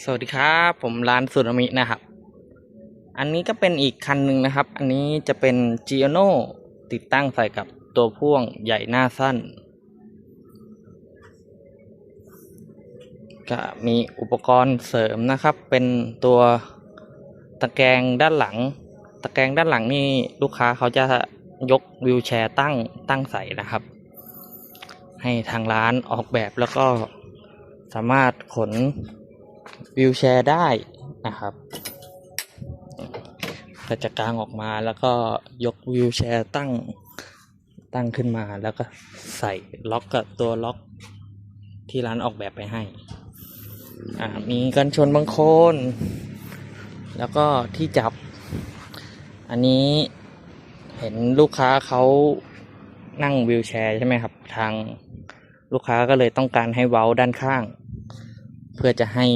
สวัสดีครับ ผมร้านสุนามินะครับ อันนี้ก็เป็นอีกคันหนึ่งนะครับ อันนี้จะเป็น g i o n o ติดตั้งใส่กับตัวพ่วงใหญ่หน้าสั้น ก็มีอุปกรณ์เสริมนะครับ เป็นตัวตะแกรงด้านหลัง ตะแกรงด้านหลังนี่ลูกค้าเขาจะยกวิวแชร์ตั้งตั้งใส่นะครับ ให้ทางร้านออกแบบแล้วก็สามารถขน วิวแชร์ได้นะครับก็จะกางออกมาแล้วก็ยกวิวแชร์ตั้งตั้งขึ้นมาแล้วก็ใส่ล็อกกับตัวล็อกที่ร้านออกแบบไปให้อ่ามีกันชนบางโคน แล้วก็ที่จับ อันนี้เห็นลูกค้าเขานั่งวิวแชร์ใช่ไหมครับ ทางลูกค้าก็เลยต้องการให้เว้าด้านข้าง เพื่อจะให้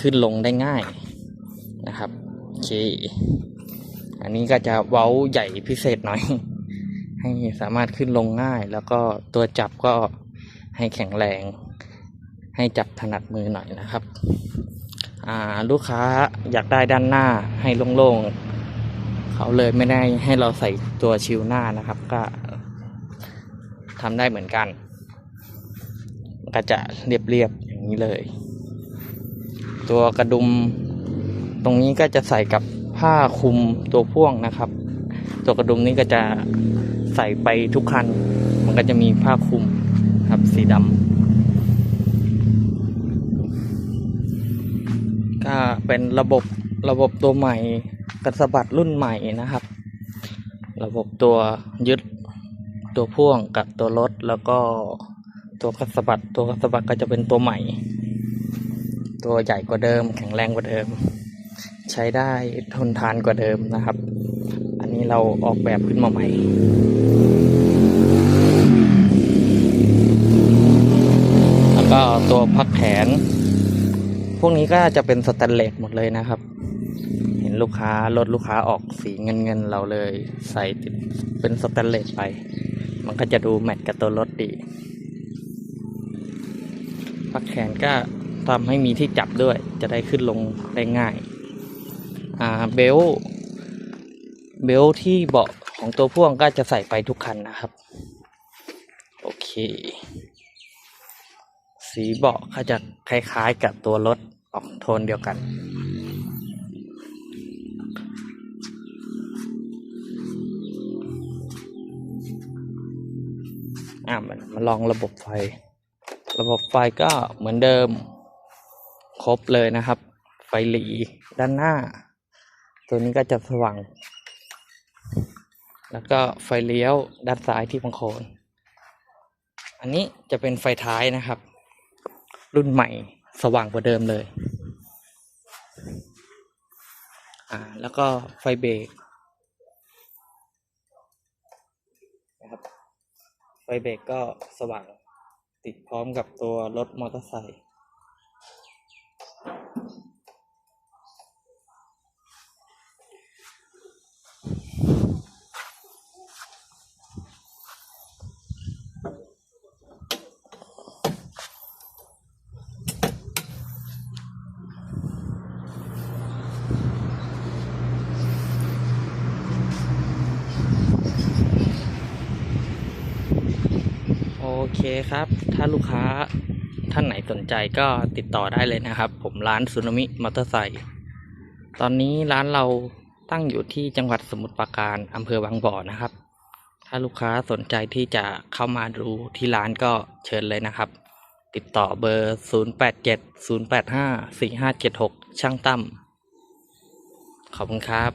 ขึ้นลงได้ง่ายนะครับโอเคอันนี้ก็จะเว้าใหญ่พิเศษหน่อย ให้สามารถขึ้นลงง่าย แล้วก็ตัวจับก็ให้แข็งแรง ให้จับถนัดมือหน่อยนะครับลูกค้าอยากได้ด้านหน้าให้โล่งๆ เขาเลยไม่ได้ให้เราใส่ตัวชิวหน้านะครับ ก็ทำได้เหมือนกัน ก็จะเรียบๆอย่างนี้เลย ตัวกระดุม ตรงนี้ก็จะใส่กับผ้าคลุมตัวพ่วงนะครับ ตัวกระดุมนี้ก็จะใส่ไปทุกคัน มันก็จะมีผ้าคลุมครับสีดำก็เป็นระบบระบบตัวใหม่กระสบัดรุ่นใหม่นะครับ ระบบตัวยึดตัวพ่วงกับตัวรถแล้วก็ตัวกระสบัดตัวกระสบัดก็จะเป็นตัวใหม่ ตัวใหญ่กว่าเดิม แข็งแรงกว่าเดิม ใช้ได้ทนทานกว่าเดิมนะครับ อันนี้เราออกแบบขึ้นมาใหม่แล้วก็ตัวพักแขน พวกนี้ก็จะเป็นสแตนเลสหมดเลยนะครับ เห็นลูกค้ารถลูกค้าออกสีเงินเงินเราเลยใส่ติดเป็นสแตนเลสไป มันก็จะดูแมทกับตัวรถดีพักแขนก็ ทำให้มีที่จับด้วย จะได้ขึ้นลงได้ง่ายอ่าเบลต์เบลต์ที่เบาะของตัวพ่วงก็จะใส่ไปทุกคันนะครับ โอเค สีเบาะก็จะคล้ายๆกับตัวรถออกโทนเดียวกัน อ่ามันมาลองระบบไฟ ระบบไฟก็เหมือนเดิม ครบเลยนะครับ ไฟหลีด้านหน้า ตัวนี้ก็จะสว่าง แล้วก็ไฟเลี้ยวด้านซ้ายที่บังโคน อันนี้จะเป็นไฟท้ายนะครับ รุ่นใหม่สว่างกว่าเดิมเลย อ่า แล้วก็ไฟเบรกนะครับไฟเบรกก็สว่างติดพร้อมกับตัวรถมอเตอร์ไซค์ เคครับ ถ้าลูกค้าท่านไหนสนใจก็ติดต่อได้เลยนะครับ ผมร้านซูนามิมอเตอร์ไซค์ตอนนี้ร้านเราตั้งอยู่ที่จังหวัดสมุทรปราการอำเภอบางบ่อนะครับ ถ้าลูกค้าสนใจที่จะเข้ามาดูที่ร้านก็เชิญเลยนะครับ ติดต่อเบอร์ 087 085 4576 ช่างตั้มขอบคุณครับ